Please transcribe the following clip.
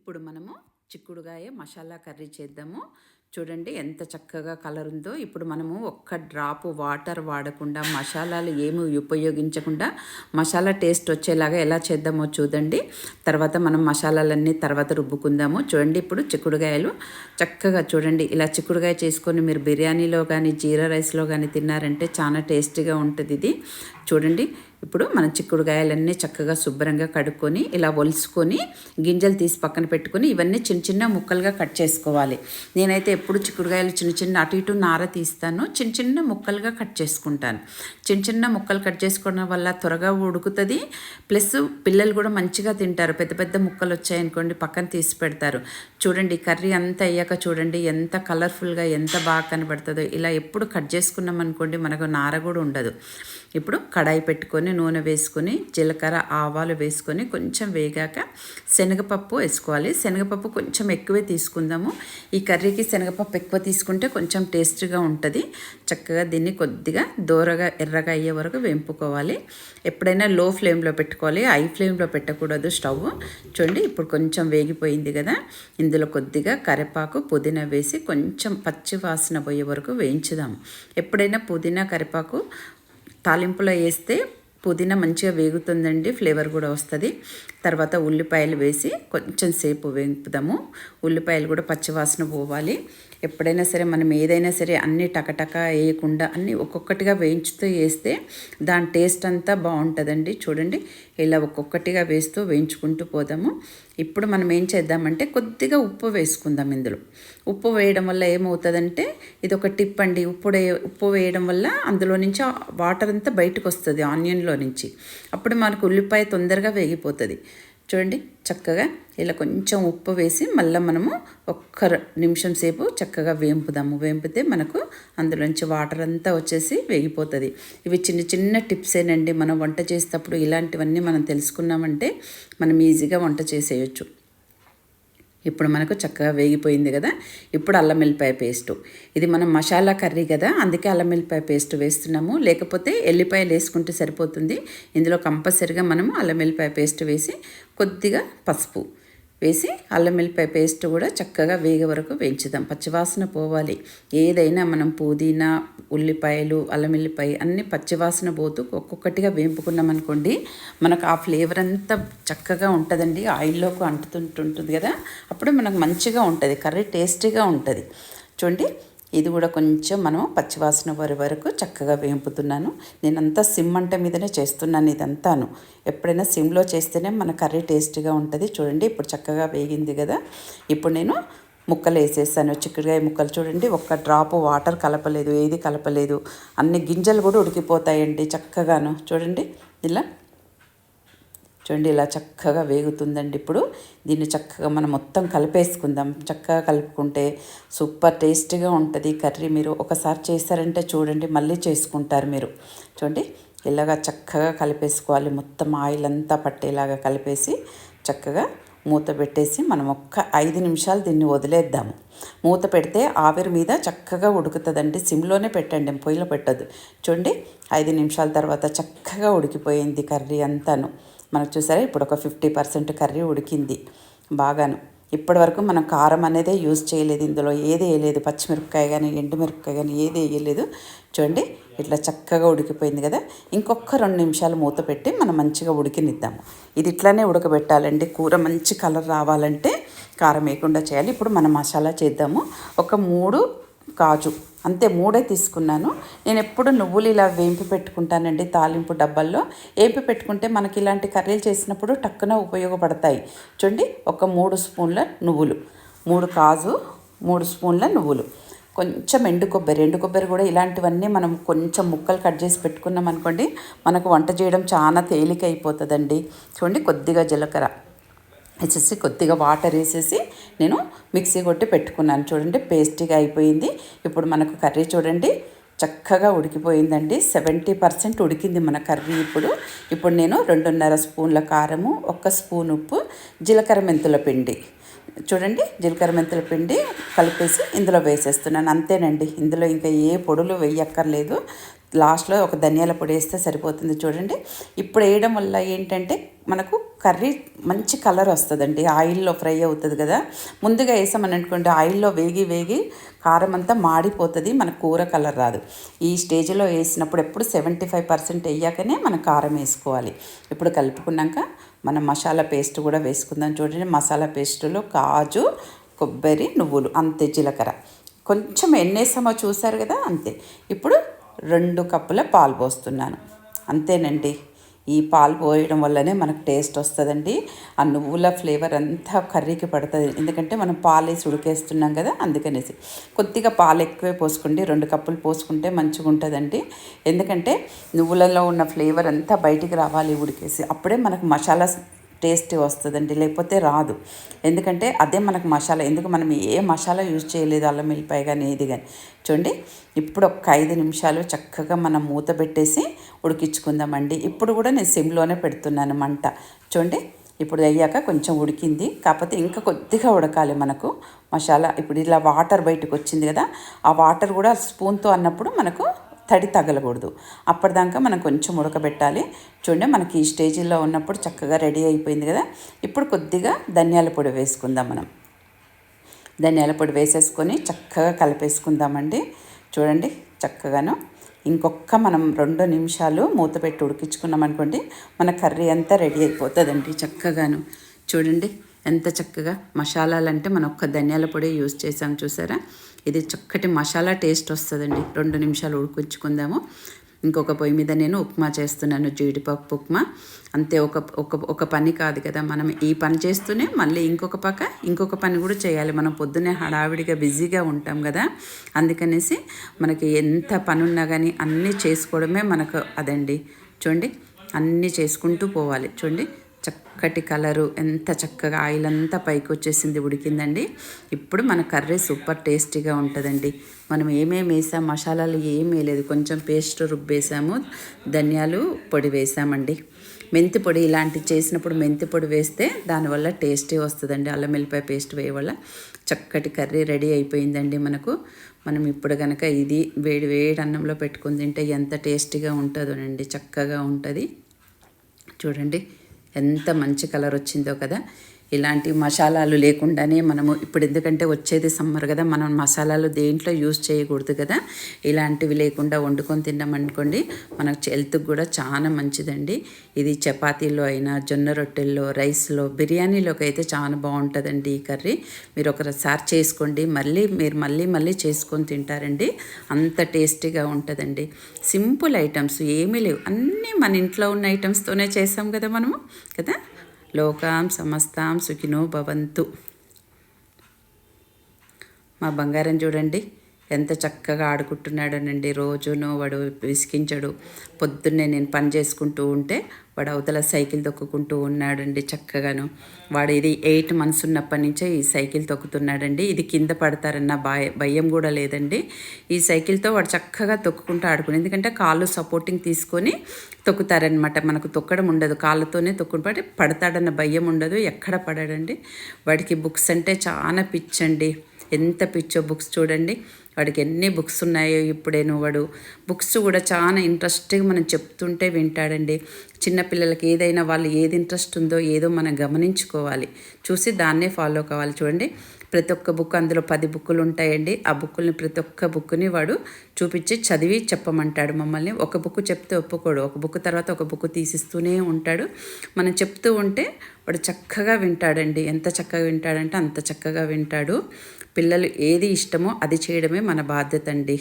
ఇప్పుడు మనము చిక్కుడుగాయ మసాలా కర్రీ చేద్దాము. చూడండి ఎంత చక్కగా కలర్ ఉందో. ఇప్పుడు మనము ఒక్క డ్రాప్ వాటర్ వాడకుండా మసాలాలు ఏమి ఉపయోగించకుండా మసాలా టేస్ట్ వచ్చేలాగా ఎలా చేద్దామో చూడండి. తర్వాత మనం మసాలాలన్నీ తర్వాత రుబ్బుకుందాము. చూడండి ఇప్పుడు చిక్కుడుగాయలు చక్కగా చూడండి. ఇలా చిక్కుడుగాయ చేసుకొని మీరు బిర్యానీలో కానీ జీరా రైస్లో కానీ తిన్నారంటే చాలా టేస్టీగా ఉంటుంది ఇది. చూడండి ఇప్పుడు మన చిక్కుడుగాయలన్నీ చక్కగా శుభ్రంగా కడుక్కొని ఇలా ఒలుసుకొని గింజలు తీసి పక్కన పెట్టుకొని ఇవన్నీ చిన్న చిన్న ముక్కలుగా కట్ చేసుకోవాలి. నేనైతే ఎప్పుడు చిక్కుడుగాయలు చిన్న చిన్న అటు ఇటు నార తీస్తాను చిన్న చిన్న ముక్కలుగా కట్ చేసుకుంటాను. చిన్న చిన్న ముక్కలు కట్ చేసుకోవడం వల్ల త్వరగా ఉడుకుతుంది. ప్లస్ పిల్లలు కూడా మంచిగా తింటారు. పెద్ద పెద్ద ముక్కలు వచ్చాయనుకోండి పక్కన తీసి పెడతారు. చూడండి కర్రీ అంతా అయ్యాక చూడండి ఎంత కలర్ఫుల్గా ఎంత బాగా కనబడుతుందో. ఇలా ఎప్పుడు కట్ చేసుకున్నాం అనుకోండి మనకు నార కూడా ఉండదు. ఇప్పుడు కడాయి పెట్టుకొని నూనె వేసుకొని జీలకర్ర ఆవాలు వేసుకొని కొంచెం వేగాక శనగపప్పు వేసుకోవాలి. శనగపప్పు కొంచెం ఎక్కువే తీసుకుందాము. ఈ కర్రీకి శనగపప్పు ఎక్కువ తీసుకుంటే కొంచెం టేస్ట్గా ఉంటుంది. చక్కగా దీన్ని కొద్దిగా దూరగా ఎర్రగా అయ్యే వరకు వేంపుకోవాలి. ఎప్పుడైనా లో ఫ్లేమ్లో పెట్టుకోవాలి. హై ఫ్లేమ్లో పెట్టకూడదు స్టవ్. చూడండి ఇప్పుడు కొంచెం వేగిపోయింది కదా. ఇందులో కొద్దిగా కరివేపాకు పుదీనా వేసి కొంచెం పచ్చి వాసన పోయే వరకు వేయించుదాం. ఎప్పుడైనా పుదీనా కరివేపాకు తాలింపులో వేస్తే పుదీనా మంచిగా వేగుతుందండి ఫ్లేవర్ కూడా వస్తుంది. తర్వాత ఉల్లిపాయలు వేసి కొంచెం సేపు వేపుదాము ఉల్లిపాయలు కూడా పచ్చివాసన పోవాలి. ఎప్పుడైనా సరే మనం ఏదైనా సరే అన్ని టకటక వేయకుండా అన్నీ ఒక్కొక్కటిగా వేయించుతూ వేస్తే దాని టేస్ట్ అంతా బాగుంటుందండి. చూడండి ఇలా ఒక్కొక్కటిగా వేస్తూ వేయించుకుంటూ పోదాము. ఇప్పుడు మనం ఏం చేద్దామంటే కొద్దిగా ఉప్పు వేసుకుందాం ఇందులో. ఉప్పు వేయడం వల్ల ఏమవుతుందంటే ఇది ఒక టిప్ అండి. ఉప్పు ఉప్పు వేయడం వల్ల అందులో నుంచి వాటర్ అంతా బయటకు వస్తుంది ఆనియన్లో నుంచి. అప్పుడు మనకు ఉల్లిపాయ తొందరగా వేగిపోతుంది. చూడండి చక్కగా ఇలా కొంచెం ఉప్పు వేసి మళ్ళీ మనము ఒక్క నిమిషం సేపు చక్కగా వేంపుదాము. వేంపితే మనకు అందులోంచి వాటర్ అంతా వచ్చేసి వేగిపోతుంది. ఇవి చిన్న చిన్న టిప్సేనండి మనం వంట చేసేటప్పుడు ఇలాంటివన్నీ మనం తెలుసుకున్నామంటే మనం ఈజీగా వంట చేసేయచ్చు. ఇప్పుడు మనకు చక్కగా వేగిపోయింది కదా. ఇప్పుడు అల్లం వెల్లిపాయ పేస్టు. ఇది మనం మసాలా కర్రీ కదా అందుకే అల్లం వెల్లిపాయ పేస్ట్ వేస్తున్నాము. లేకపోతే ఎల్లిపాయలు వేసుకుంటే సరిపోతుంది. ఇందులో కంపల్సరిగా మనము అల్లం వెల్లిపాయ పేస్ట్ వేసి కొద్దిగా పసుపు. వేసి అల్లం వెల్లిపాయ పేస్ట్ కూడా చక్కగా వేగ వరకు వేయించుదాం. పచ్చివాసన పోవాలి. ఏదైనా మనం పుదీనా ఉల్లిపాయలు అల్లం వెల్లిపాయ అన్ని పచ్చివాసన పోతూ ఒక్కొక్కటిగా వేపుకున్నాం అనుకోండి మనకు ఆ ఫ్లేవర్ అంతా చక్కగా ఉంటుందండి. ఆయిల్లోకి అంటుతుంటుంటుంది కదా. అప్పుడు మనకు మంచిగా ఉంటుంది. కర్రీ టేస్టీగా ఉంటుంది. చూడండి ఇది కూడా కొంచెం మనం పచ్చివాసన వరి వరకు చక్కగా వేపుతున్నాను. నేనంతా సిమ్ అంట మీదనే చేస్తున్నాను ఇదంతాను. ఎప్పుడైనా సిమ్లో చేస్తేనే మన కర్రీ టేస్టీగా ఉంటుంది. చూడండి ఇప్పుడు చక్కగా వేగింది కదా. ఇప్పుడు నేను ముక్కలు వేసేసాను. చిక్కుడుకాయ ముక్కలు చూడండి ఒక్క డ్రాప్ వాటర్ కలపలేదు ఏది కలపలేదు. అన్ని గింజలు కూడా ఉడికిపోతాయండి చక్కగాను. చూడండి ఇలా చూడండి ఇలా చక్కగా వేగుతుందండి ఇప్పుడు. దీన్ని చక్కగా మనం మొత్తం కలిపేసుకుందాం. చక్కగా కలుపుకుంటే సూపర్ టేస్టీగా ఉంటుంది. కర్రీ మీరు ఒకసారి చేస్తారంటే చూడండి మళ్ళీ చేసుకుంటారు మీరు. చూడండి ఇలాగా చక్కగా కలిపేసుకోవాలి. మొత్తం ఆయిల్ అంతా పట్టేలాగా కలిపేసి చక్కగా మూత పెట్టేసి మనం ఒక్క ఐదు నిమిషాలు దీన్ని వదిలేద్దాము. మూత పెడితే ఆవిరి మీద చక్కగా ఉడుకుతుందండి. సిమ్లోనే పెట్టండి పొయ్యిలో పెట్టద్దు. చూడండి ఐదు నిమిషాల తర్వాత చక్కగా ఉడికిపోయింది కర్రీ అంతాను. మనకు చూసారా? ఇప్పుడు ఒక ఫిఫ్టీ పర్సెంట్ కర్రీ ఉడికింది. బాగాను. ఇప్పటి వరకు మనం కారం అనేది యూజ్ చేయలేదు ఇందులో. ఏది వేయలేదు. పచ్చిమిరపకాయ కానీ ఎండుమిరపకాయ కానీ ఏది వేయలేదు. చూడండి ఇట్లా చక్కగా ఉడికిపోయింది కదా? ఇంకొక రెండు నిమిషాలు మూత పెట్టి మనం మంచిగా ఉడికినిద్దాము ఇది ఇట్లానే ఉడకబెట్టాలండి. కూర మంచి కలర్ రావాలంటే కారం వేయకుండా చేయాలి. ఇప్పుడు మనం మసాలా చేద్దాము. ఒక మూడు కాజు. అంతే మూడే తీసుకున్నాను. నేను ఎప్పుడు నువ్వులు ఇలా వేంపి పెట్టుకుంటానండి తాలింపు డబ్బాల్లో. వేంపి పెట్టుకుంటే మనకి ఇలాంటి కర్రీలు చేసినప్పుడు టక్కున ఉపయోగపడతాయి. చూడండి ఒక మూడు స్పూన్ల నువ్వులు మూడు కాజు మూడు స్పూన్ల నువ్వులు. కొంచెం ఎండు కొబ్బరి ఎండు కొబ్బరి కూడా ఇలాంటివన్నీ మనం కొంచెం ముక్కలు కట్ చేసి పెట్టుకున్నాం అనుకోండి మనకు వంట చేయడం చాలా తేలిక అయిపోతుందండి చూడండి కొద్దిగా జీలకర్ర. వేసేసి కొద్దిగా వాటర్ వేసేసి నేను మిక్సీ కొట్టి పెట్టుకున్నాను. చూడండి పేస్టీగా అయిపోయింది. ఇప్పుడు మనకు కర్రీ చూడండి చక్కగా ఉడికిపోయిందండి. సెవెంటీ పర్సెంట్ ఉడికింది మన కర్రీ ఇప్పుడు. ఇప్పుడు నేను రెండున్నర స్పూన్ల కారము ఒక స్పూన్ ఉప్పు జీలకర్ర మెంతుల పిండి. చూడండి జీలకర్ర మెంతుల పిండి కలిపేసి ఇందులో వేసేస్తున్నాను. అంతేనండి ఇందులో ఇంకా ఏ పొడులు వేయక్కర్లేదు. లాస్ట్లో ఒక ధనియాల పొడి వేస్తే సరిపోతుంది చూడండి. ఇప్పుడు వేయడం వల్ల ఏంటంటే మనకు కర్రీ మంచి కలర్ వస్తుందండి. ఆయిల్లో ఫ్రై అవుతుంది కదా. ముందుగా వేసామని అనుకోండి ఆయిల్లో వేగి వేగి కారం అంతా మాడిపోతుంది మన కూర కలర్ రాదు. ఈ స్టేజ్లో వేసినప్పుడు ఎప్పుడు సెవెంటీ ఫైవ్ పర్సెంట్ వేయాకనే మనం కారం వేసుకోవాలి. ఇప్పుడు కలుపుకున్నాక మనం మసాలా పేస్ట్ కూడా వేసుకుందాం చూడండి. మసాలా పేస్టులో కాజు కొబ్బరి నువ్వులు అంతే జీలకర్ర. కొంచెం ఎన్నేసామో చూసారు కదా అంతే. ఇప్పుడు రెండు కప్పుల పాలు పోస్తున్నాను. అంతేనండి. ఈ పాలు పోయడం వల్లనే మనకు టేస్ట్ వస్తుందండి. ఆ నువ్వుల ఫ్లేవర్ అంతా కర్రీకి పడుతుంది. ఎందుకంటే మనం పాలు వేసి ఉడికేస్తున్నాం కదా అందుకనేసి. కొద్దిగా పాలు ఎక్కువే పోసుకోండి. రెండు కప్పులు పోసుకుంటే మంచిగా ఉంటుందండి ఎందుకంటే నువ్వులలో ఉన్న ఫ్లేవర్ అంతా బయటికి రావాలి ఉడికేసి అప్పుడే మనకు మసాలా టేస్ట్ వస్తుందండి లేకపోతే రాదు. ఎందుకంటే అదే మనకు మసాలా ఎందుకు మనం ఏ మసాలా యూజ్ చేయలేదు అల్లం మిల్లిపాయ కానీ ఏది కానీ చూడండి ఇప్పుడు ఒక ఐదు నిమిషాలు చక్కగా మనం మూత పెట్టేసి ఉడికించుకుందామండి. ఇప్పుడు కూడా నేను సిమ్లోనే పెడుతున్నాను మంట. చూడండి ఇప్పుడు అయ్యాక కొంచెం ఉడికింది. కాకపోతే ఇంకా కొద్దిగా ఉడకాలి మనకు మసాలా. ఇప్పుడు ఇలా వాటర్ బయటకు వచ్చింది కదా ఆ వాటర్ కూడా స్పూన్తో అన్నప్పుడు మనకు తడి తగలకూడదు. అప్పటిదాకా మనం కొంచెం ఉడకబెట్టాలి. చూడండి మనకి ఈ స్టేజీలో ఉన్నప్పుడు చక్కగా రెడీ అయిపోయింది కదా. ఇప్పుడు కొద్దిగా ధనియాల పొడి వేసుకుందాం మనం. ధనియాల పొడి వేసేసుకొని చక్కగా కలిపేసుకుందామండి. చూడండి చక్కగాను. ఇంకొక మనం రెండు నిమిషాలు మూత పెట్టి ఉడికించుకున్నాం అనుకోండి మన కర్రీ అంతా రెడీ అయిపోతుందండి చక్కగాను. చూడండి ఎంత చక్కగా మసాలాలు అంటే మనం ఒక్క ధనియాల పొడి యూజ్ చేసాం చూసారా? ఇది చక్కటి మసాలా టేస్ట్ వస్తుందండి. రెండు నిమిషాలు ఉడికించుకుందాము. ఇంకొక పొయ్యి మీద నేను ఉప్మా చేస్తున్నాను జీడిపప్పు ఉప్మా. అంతే ఒక ఒక ఒక పని కాదు కదా మనం ఈ పని చేస్తూనే మళ్ళీ ఇంకొక పక్క ఇంకొక పని కూడా చేయాలి. మనం పొద్దునే హడావిడిగా బిజీగా ఉంటాం కదా. అందుకనేసి మనకి ఎంత పని ఉన్నా కానీ అన్నీ చేసుకోవడమే మనకు అదండి. చూడండి అన్నీ చేసుకుంటూ పోవాలి. చూడండి చక్కటి కలరు ఎంత చక్కగా ఆయిల్ అంతా పైకి వచ్చేసింది ఉడికిందండి. ఇప్పుడు మన కర్రీ సూపర్ టేస్టీగా ఉంటుందండి. మనం ఏమేమి వేసాం మసాలాలు ఏమీ లేదు కొంచెం పేస్ట్ రుబ్బేసాము ధనియాలు పొడి వేసామండి. మెంతి పొడి ఇలాంటివి చేసినప్పుడు మెంతి పొడి వేస్తే దానివల్ల టేస్టీ వస్తుందండి. అల్లం వెల్లిపాయ పేస్ట్ వేయ వల్ల చక్కటి కర్రీ రెడీ అయిపోయిందండి మనకు. మనం ఇప్పుడు కనుక ఇది వేడి వేడి అన్నంలో పెట్టుకుని తింటే ఎంత టేస్టీగా ఉంటుందోనండి చక్కగా ఉంటుంది. చూడండి. ఎంత మంచి కలర్ వచ్చిందో కదా. ఇలాంటి మసాలాలు లేకుండానే మనము ఇప్పుడు ఎందుకంటే వచ్చేది సమ్మర్ కదా మనం మసాలాలు దేంట్లో యూజ్ చేయకూడదు కదా. ఇలాంటివి లేకుండా వండుకొని తిన్నామనుకోండి మనకు హెల్త్కి కూడా చాలా మంచిదండి. ఇది చపాతీలో అయినా జొన్న రొట్టెల్లో రైస్లో బిర్యానీలోకి అయితే చాలా బాగుంటుందండి ఈ కర్రీ. మీరు ఒకసారి చేసుకోండి మళ్ళీ మీరు మళ్ళీ మళ్ళీ చేసుకొని తింటారండి. అంత టేస్టీగా ఉంటుందండి. సింపుల్ ఐటమ్స్ ఏమీ లేవు. అన్నీ మన ఇంట్లో ఉన్న ఐటమ్స్తోనే చేసాం కదా మనము కదా? లోకాం సమస్తాం సుఖినో భవంతు. మా బంగారం చూడండి. ఎంత చక్కగా ఆడుకుంటున్నాడోనండి. రోజును వాడు విసికించడు పొద్దున్నే నేను పని చేసుకుంటూ ఉంటే వాడు అవతల సైకిల్ తొక్కుకుంటూ ఉన్నాడండి చక్కగాను. వాడు ఇది ఎయిట్ మంత్స్ ఉన్నప్పటి నుంచే ఈ సైకిల్ తొక్కుతున్నాడండి. ఇది కింద పడతారన్న భయ భయం కూడా లేదండి. ఈ సైకిల్తో వాడు చక్కగా తొక్కుకుంటూ ఆడుకుని ఎందుకంటే కాళ్ళు సపోర్టింగ్ తీసుకొని తొక్కుతారనమాట మనకు తొక్కడం ఉండదు. కాళ్ళతోనే తొక్కుని పడతాడన్న భయం ఉండదు. ఎక్కడ పడాడండి? వాడికి బుక్స్ అంటే చాలా పిచ్చండి. ఎంత పిచ్చో బుక్స్ చూడండి. వాడికి ఎన్ని బుక్స్ ఉన్నాయో ఇప్పుడేను వాడు బుక్స్ కూడా చాలా ఇంట్రెస్ట్గా మనం చెప్తుంటే వింటాడండి. చిన్నపిల్లలకి ఏదైనా వాళ్ళు ఏది ఇంట్రెస్ట్ ఉందో ఏదో మనం గమనించుకోవాలి. చూసి దాన్నే ఫాలో కావాలి. చూడండి. ప్రతి ఒక్క బుక్ అందులో పది బుక్కులు ఉంటాయండి. ఆ బుక్కుల్ని ప్రతి ఒక్క బుక్ని వాడు చూపించి చదివి చెప్పమంటాడు. మమ్మల్ని ఒక బుక్ చెప్తే ఒప్పుకోడు. ఒక బుక్ తర్వాత ఒక బుక్ తీసిస్తూనే ఉంటాడు. మనం చెప్తూ ఉంటే వాడు చక్కగా వింటాడండి. ఎంత చక్కగా వింటాడంటే అంత చక్కగా వింటాడు. పిల్లలు ఏది ఇష్టమో అది చేయడమే మన బాధ్యత అండి.